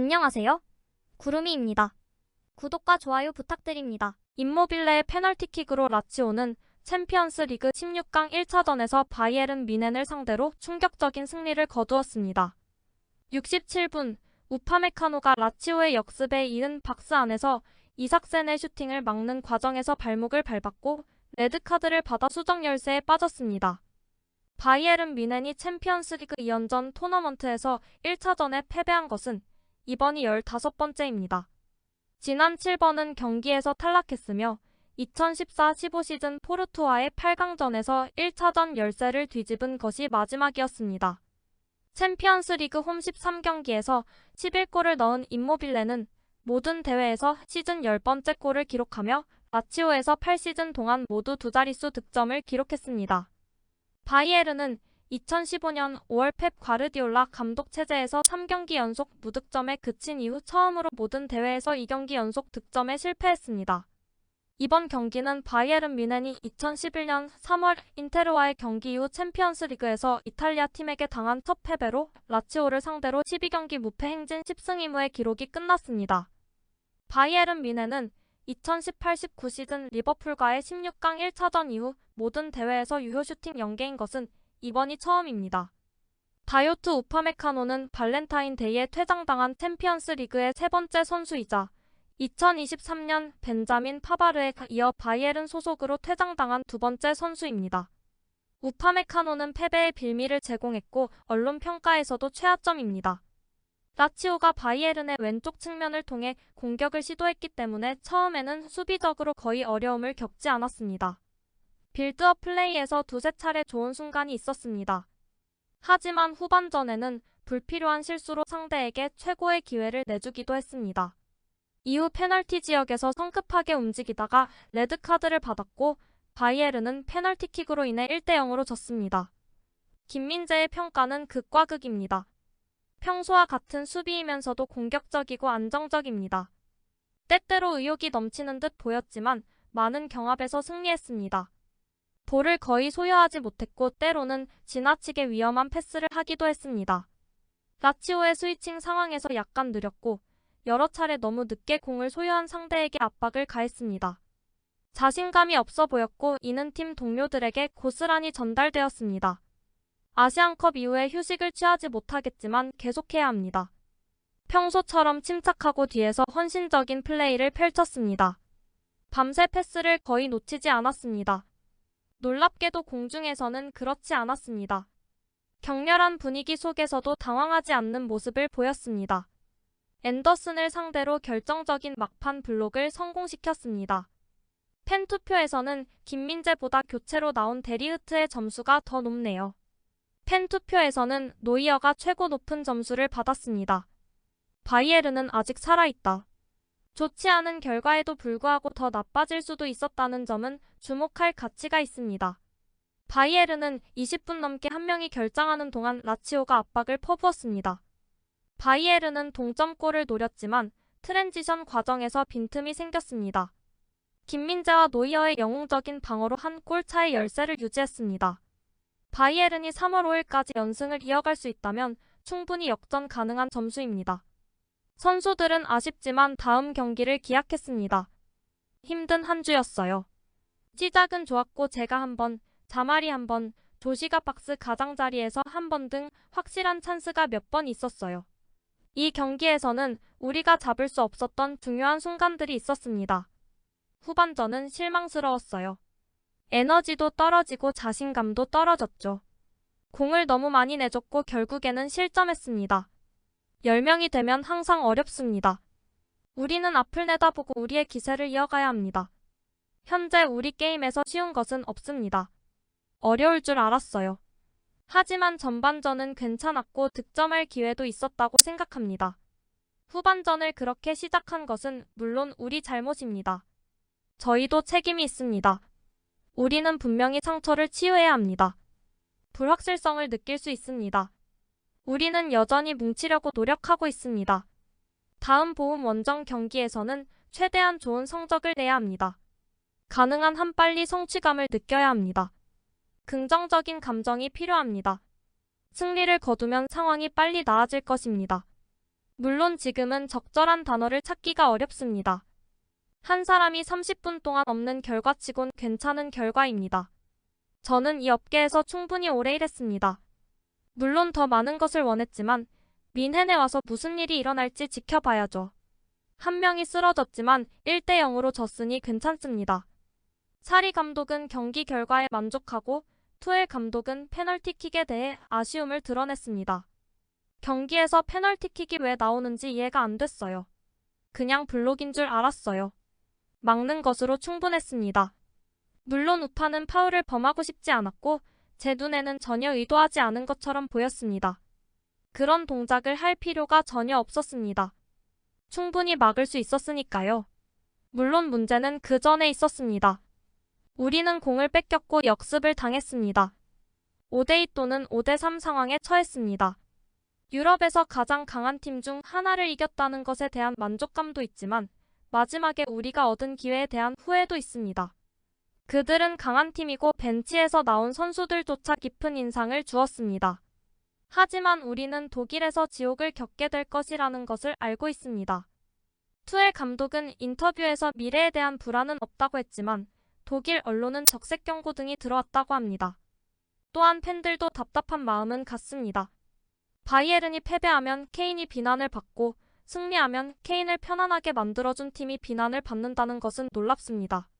안녕하세요. 구름이입니다. 구독과 좋아요 부탁드립니다. 인모빌레의 페널티킥으로 라치오는 챔피언스 리그 16강 1차전에서 바이에른 미넨을 상대로 충격적인 승리를 거두었습니다. 67분 우파메카노가 라치오의 역습에 이은 박스 안에서 이삭센의 슈팅을 막는 과정에서 발목을 밟았고 레드카드를 받아 수정 열세에 빠졌습니다. 바이에른 미넨이 챔피언스 리그 2연전 토너먼트에서 1차전에 패배한 것은 이번이 15번째입니다. 지난 7번은 경기에서 탈락했으며 2014-15 시즌 포르투와의 8강전에서 1차전 열세를 뒤집은 것이 마지막이었습니다. 챔피언스 리그 홈 13경기에서 11골을 넣은 임모빌레는 모든 대회에서 시즌 10번째 골을 기록하며 라치오에서 8시즌 동안 모두 두 자릿수 득점을 기록했습니다. 바이에르는 2015년 5월 펩 과르디올라 감독 체제에서 3경기 연속 무득점에 그친 이후 처음으로 모든 대회에서 2경기 연속 득점에 실패했습니다. 이번 경기는 바이에른 뮌헨이 2011년 3월 인테르와의 경기 이후 챔피언스 리그에서 이탈리아 팀에게 당한 첫 패배로 라치오를 상대로 12경기 무패 행진 10승 2무의 기록이 끝났습니다. 바이에른 뮌헨은 2018-19 시즌 리버풀과의 16강 1차전 이후 모든 대회에서 유효 슈팅 0개인 것은 이번이 처음입니다. 다요트 우파메카노는 발렌타인데이에 퇴장당한 챔피언스 리그의 세 번째 선수이자 2023년 벤자민 파바르에 이어 바이에른 소속으로 퇴장당한 두 번째 선수입니다. 우파메카노는 패배의 빌미를 제공했고 언론 평가에서도 최하점입니다. 라치오가 바이에른의 왼쪽 측면을 통해 공격을 시도했기 때문에 처음에는 수비적으로 거의 어려움을 겪지 않았습니다. 빌드업 플레이에서 두세 차례 좋은 순간이 있었습니다. 하지만 후반전에는 불필요한 실수로 상대에게 최고의 기회를 내주기도 했습니다. 이후 페널티 지역에서 성급하게 움직이다가 레드카드를 받았고 바이에르는 페널티킥으로 인해 1대0으로 졌습니다. 김민재의 평가는 극과 극입니다. 평소와 같은 수비이면서도 공격적이고 안정적입니다. 때때로 의욕이 넘치는 듯 보였지만 많은 경합에서 승리했습니다. 볼을 거의 소유하지 못했고 때로는 지나치게 위험한 패스를 하기도 했습니다. 라치오의 스위칭 상황에서 약간 느렸고 여러 차례 너무 늦게 공을 소유한 상대에게 압박을 가했습니다. 자신감이 없어 보였고 이는 팀 동료들에게 고스란히 전달되었습니다. 아시안컵 이후에 휴식을 취하지 못하겠지만 계속해야 합니다. 평소처럼 침착하고 뒤에서 헌신적인 플레이를 펼쳤습니다. 밤새 패스를 거의 놓치지 않았습니다. 놀랍게도 공중에서는 그렇지 않았습니다. 격렬한 분위기 속에서도 당황하지 않는 모습을 보였습니다. 앤더슨을 상대로 결정적인 막판 블록을 성공시켰습니다. 팬 투표에서는 김민재보다 교체로 나온 데리흐트의 점수가 더 높네요. 팬 투표에서는 노이어가 최고 높은 점수를 받았습니다. 바이에르는 아직 살아있다. 좋지 않은 결과에도 불구하고 더 나빠질 수도 있었다는 점은 주목할 가치가 있습니다. 바이에르는 20분 넘게 한 명이 결장하는 동안 라치오가 압박을 퍼부었습니다. 바이에르는 동점골을 노렸지만 트랜지션 과정에서 빈틈이 생겼습니다. 김민재와 노이어의 영웅적인 방어로 한 골 차의 열세를 유지했습니다. 바이에른이 3월 5일까지 연승을 이어갈 수 있다면 충분히 역전 가능한 점수입니다. 선수들은 아쉽지만 다음 경기를 기약했습니다. 힘든 한 주였어요. 시작은 좋았고 제가 한 번, 자말이 한 번, 조시가 박스 가장자리에서 한 번 등 확실한 찬스가 몇 번 있었어요. 이 경기에서는 우리가 잡을 수 없었던 중요한 순간들이 있었습니다. 후반전은 실망스러웠어요. 에너지도 떨어지고 자신감도 떨어졌죠. 공을 너무 많이 내줬고 결국에는 실점했습니다. 10명이 되면 항상 어렵습니다. 우리는 앞을 내다보고 우리의 기세를 이어가야 합니다. 현재 우리 게임에서 쉬운 것은 없습니다. 어려울 줄 알았어요. 하지만 전반전은 괜찮았고 득점할 기회도 있었다고 생각합니다. 후반전을 그렇게 시작한 것은 물론 우리 잘못입니다. 저희도 책임이 있습니다. 우리는 분명히 상처를 치유해야 합니다. 불확실성을 느낄 수 있습니다. 우리는 여전히 뭉치려고 노력하고 있습니다. 다음 보험 원정 경기에서는 최대한 좋은 성적을 내야 합니다. 가능한 한 빨리 성취감을 느껴야 합니다. 긍정적인 감정이 필요합니다. 승리를 거두면 상황이 빨리 나아질 것입니다. 물론 지금은 적절한 단어를 찾기가 어렵습니다. 한 사람이 30분 동안 없는 결과치곤 괜찮은 결과입니다. 저는 이 업계에서 충분히 오래 일했습니다. 물론 더 많은 것을 원했지만 민헨에 와서 무슨 일이 일어날지 지켜봐야죠. 한 명이 쓰러졌지만 1대 0으로 졌으니 괜찮습니다. 사리 감독은 경기 결과에 만족하고 투엘 감독은 페널티킥에 대해 아쉬움을 드러냈습니다. 경기에서 페널티킥이 왜 나오는지 이해가 안 됐어요. 그냥 블록인 줄 알았어요. 막는 것으로 충분했습니다. 물론 우파는 파울을 범하고 싶지 않았고 제 눈에는 전혀 의도하지 않은 것처럼 보였습니다. 그런 동작을 할 필요가 전혀 없었습니다. 충분히 막을 수 있었으니까요. 물론 문제는 그 전에 있었습니다. 우리는 공을 뺏겼고 역습을 당했습니다. 5대2 또는 5대3 상황에 처했습니다. 유럽에서 가장 강한 팀 중 하나를 이겼다는 것에 대한 만족감도 있지만 마지막에 우리가 얻은 기회에 대한 후회도 있습니다. 그들은 강한 팀이고 벤치에서 나온 선수들조차 깊은 인상을 주었습니다. 하지만 우리는 독일에서 지옥을 겪게 될 것이라는 것을 알고 있습니다. 투엘 감독은 인터뷰에서 미래에 대한 불안은 없다고 했지만 독일 언론은 적색 경고 등이 들어왔다고 합니다. 또한 팬들도 답답한 마음은 같습니다. 바이에른이 패배하면 케인이 비난을 받고 승리하면 케인을 편안하게 만들어준 팀이 비난을 받는다는 것은 놀랍습니다.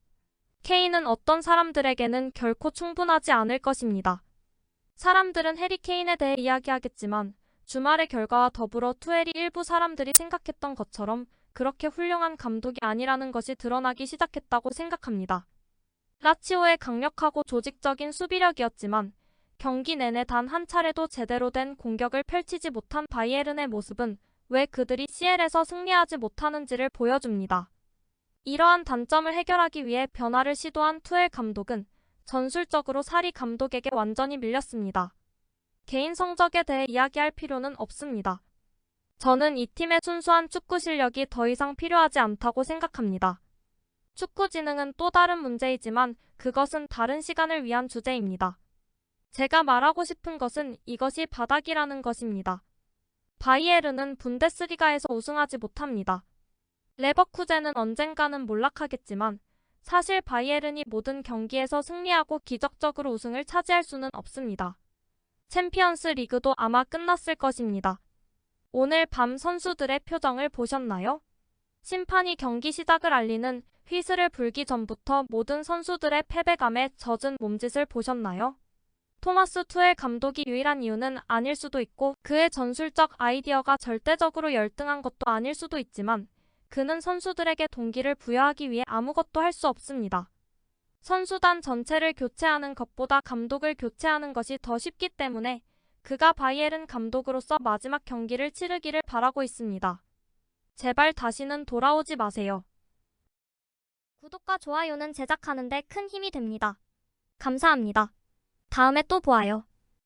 케인은 어떤 사람들에게는 결코 충분하지 않을 것입니다. 사람들은 해리 케인에 대해 이야기하겠지만 주말의 결과와 더불어 투엘이 일부 사람들이 생각했던 것처럼 그렇게 훌륭한 감독이 아니라는 것이 드러나기 시작했다고 생각합니다. 라치오의 강력하고 조직적인 수비력이었지만 경기 내내 단 한 차례도 제대로 된 공격을 펼치지 못한 바이에른의 모습은 왜 그들이 CL에서 승리하지 못하는지를 보여줍니다. 이러한 단점을 해결하기 위해 변화를 시도한 투엘 감독은 전술적으로 사리 감독에게 완전히 밀렸습니다. 개인 성적에 대해 이야기할 필요는 없습니다. 저는 이 팀의 순수한 축구 실력이 더 이상 필요하지 않다고 생각합니다. 축구 지능은 또 다른 문제이지만 그것은 다른 시간을 위한 주제입니다. 제가 말하고 싶은 것은 이것이 바닥이라는 것입니다. 바이에르는 분데스리가에서 우승하지 못합니다. 레버쿠젠은 언젠가는 몰락하겠지만 사실 바이에른이 모든 경기에서 승리하고 기적적으로 우승을 차지할 수는 없습니다. 챔피언스 리그도 아마 끝났을 것입니다. 오늘 밤 선수들의 표정을 보셨나요? 심판이 경기 시작을 알리는 휘슬을 불기 전부터 모든 선수들의 패배감에 젖은 몸짓을 보셨나요? 토마스 투엘 감독이 유일한 이유는 아닐 수도 있고 그의 전술적 아이디어가 절대적으로 열등한 것도 아닐 수도 있지만 그는 선수들에게 동기를 부여하기 위해 아무것도 할 수 없습니다. 선수단 전체를 교체하는 것보다 감독을 교체하는 것이 더 쉽기 때문에 그가 바이에른 감독으로서 마지막 경기를 치르기를 바라고 있습니다. 제발 다시는 돌아오지 마세요. 구독과 좋아요는 제작하는데 큰 힘이 됩니다. 감사합니다. 다음에 또 보아요.